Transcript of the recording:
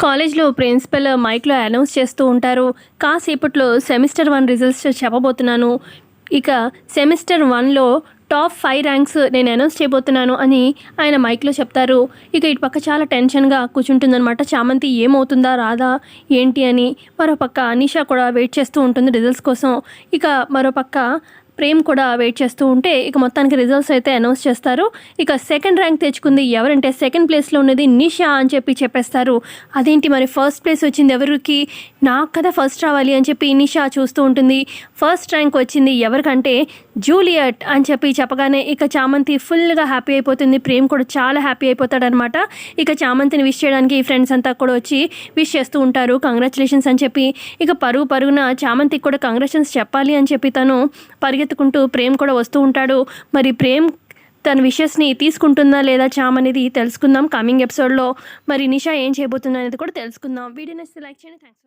కాలేజ్లో ప్రిన్సిపల్ మైక్లో అనౌన్స్ చేస్తూ ఉంటారు. కాసేపట్లో సెమిస్టర్ వన్ రిజల్ట్స్ చెప్పబోతున్నాను. ఇక సెమిస్టర్ వన్లో టాప్ ఫైవ్ ర్యాంక్స్ నేను అనౌన్స్ చేయబోతున్నాను అని ఆయన మైక్లో చెప్తారు. ఇక ఇటు పక్క చాలా టెన్షన్గా కూర్చుంటుందన్నమాట. చామంతి ఏమవుతుందా రాదా ఏంటి అని. మరోపక్క అనిషా కూడా వెయిట్ చేస్తూ ఉంటుంది రిజల్ట్స్ కోసం. ఇక మరోపక్క ప్రేమ్ కూడా వెయిట్ చేస్తూ ఉంటే ఇక మొత్తానికి రిజల్ట్స్ అయితే అనౌన్స్ చేస్తారు. ఇక సెకండ్ ర్యాంక్ తెచ్చుకుంది ఎవరంటే సెకండ్ ప్లేస్లో ఉన్నది నిషా అని చెప్పి చెప్పేస్తారు. అదేంటి మరి ఫస్ట్ ప్లేస్ వచ్చింది ఎవరికి? నాకు కదా ఫస్ట్ రావాలి అని చెప్పి నిషా చూస్తూ ఉంటుంది. ఫస్ట్ ర్యాంక్ వచ్చింది ఎవరికంటే జూలియట్ అని చెప్పి చెప్పగానే ఇక చామంతి ఫుల్గా హ్యాపీ అయిపోతుంది. ప్రేమ్ కూడా చాలా హ్యాపీ అయిపోతాడనమాట ఇక చామంతిని విష్ చేయడానికి ఫ్రెండ్స్ అంతా కూడా వచ్చి విష్ చేస్తూ ఉంటారు. కంగ్రాచులేషన్స్ అని చెప్పి ఇక పరుగు పరుగున చామంతికి కూడా కంగ్రాచులేషన్స్ చెప్పాలి అని చెప్పి తను పరిగెత్తుకుంటూ ప్రేమ్ కూడా వస్తూ ఉంటాడు. మరి ప్రేమ్ తన విషెస్ని తీసుకుంటుందా లేదా చామ్ అనేది తెలుసుకుందాం. కమింగ్ ఎపిసోడ్లో మరి నిషా ఏం చేయబోతుందా అనేది కూడా తెలుసుకుందాం. వీడియో నచ్చితే లైక్ చేయండి. థ్యాంక్స్